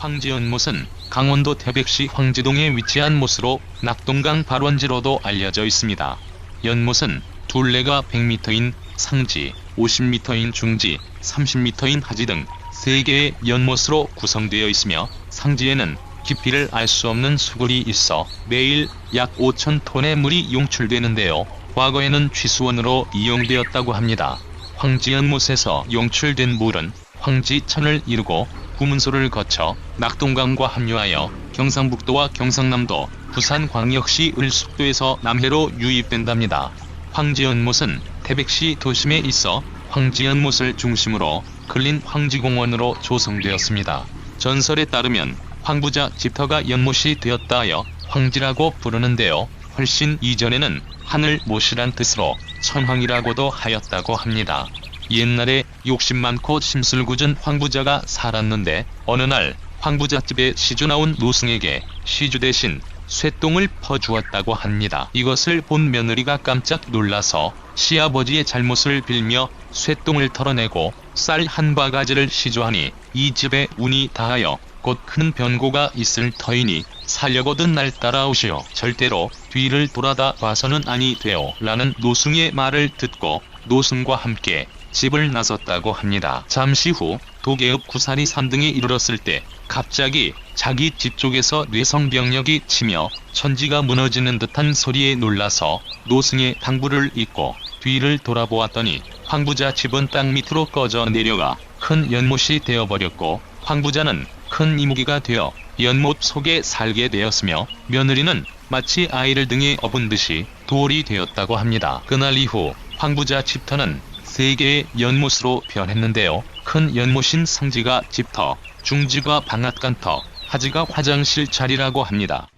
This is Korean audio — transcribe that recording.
황지연 못은 강원도 태백시 황지동에 위치한 못으로 낙동강 발원지로도 알려져 있습니다. 연못은 둘레가 100m인 상지, 50m인 중지, 30m인 하지 등 3개의 연못으로 구성되어 있으며 상지에는 깊이를 알 수 없는 수골이 있어 매일 약 5천 톤의 물이 용출되는데요. 과거에는 취수원으로 이용되었다고 합니다. 황지 연못에서 용출된 물은 황지천을 이루고 구문소를 거쳐 낙동강과 합류하여 경상북도와 경상남도, 부산광역시 을숙도에서 남해로 유입된답니다. 황지연못은 태백시 도심에 있어 황지연못을 중심으로 근린 황지공원으로 조성되었습니다. 전설에 따르면 황부자 집터가 연못이 되었다 하여 황지라고 부르는데요. 훨씬 이전에는 하늘못이란 뜻으로 천황이라고도 하였다고 합니다. 옛날에 욕심 많고 심술궂은 황부자가 살았는데 어느 날 황부자 집에 시주 나온 노승에게 시주 대신 쇠똥을 퍼주었다고 합니다. 이것을 본 며느리가 깜짝 놀라서 시아버지의 잘못을 빌며 쇠똥을 털어내고 쌀 한 바가지를 시주하니 이 집에 운이 다하여 곧 큰 변고가 있을 터이니 살려거든 날 따라오시오. 절대로 뒤를 돌아다 봐서는 아니 되오. 라는 노승의 말을 듣고 노승과 함께 집을 나섰다고 합니다. 잠시 후 도계읍 구사리 산등에 이르렀을 때 갑자기 자기 집 쪽에서 뇌성병력이 치며 천지가 무너지는 듯한 소리에 놀라서 노승의 당부를 잊고 뒤를 돌아보았더니 황부자 집은 땅 밑으로 꺼져 내려가 큰 연못이 되어버렸고 황부자는 큰 이무기가 되어 연못 속에 살게 되었으며 며느리는 마치 아이를 등에 업은 듯이 돌이 되었다고 합니다. 그날 이후 황부자 집터는 세 개의 연못으로 변했는데요. 큰 연못인 상지가 집터, 중지가 방앗간터, 하지가 화장실 자리라고 합니다.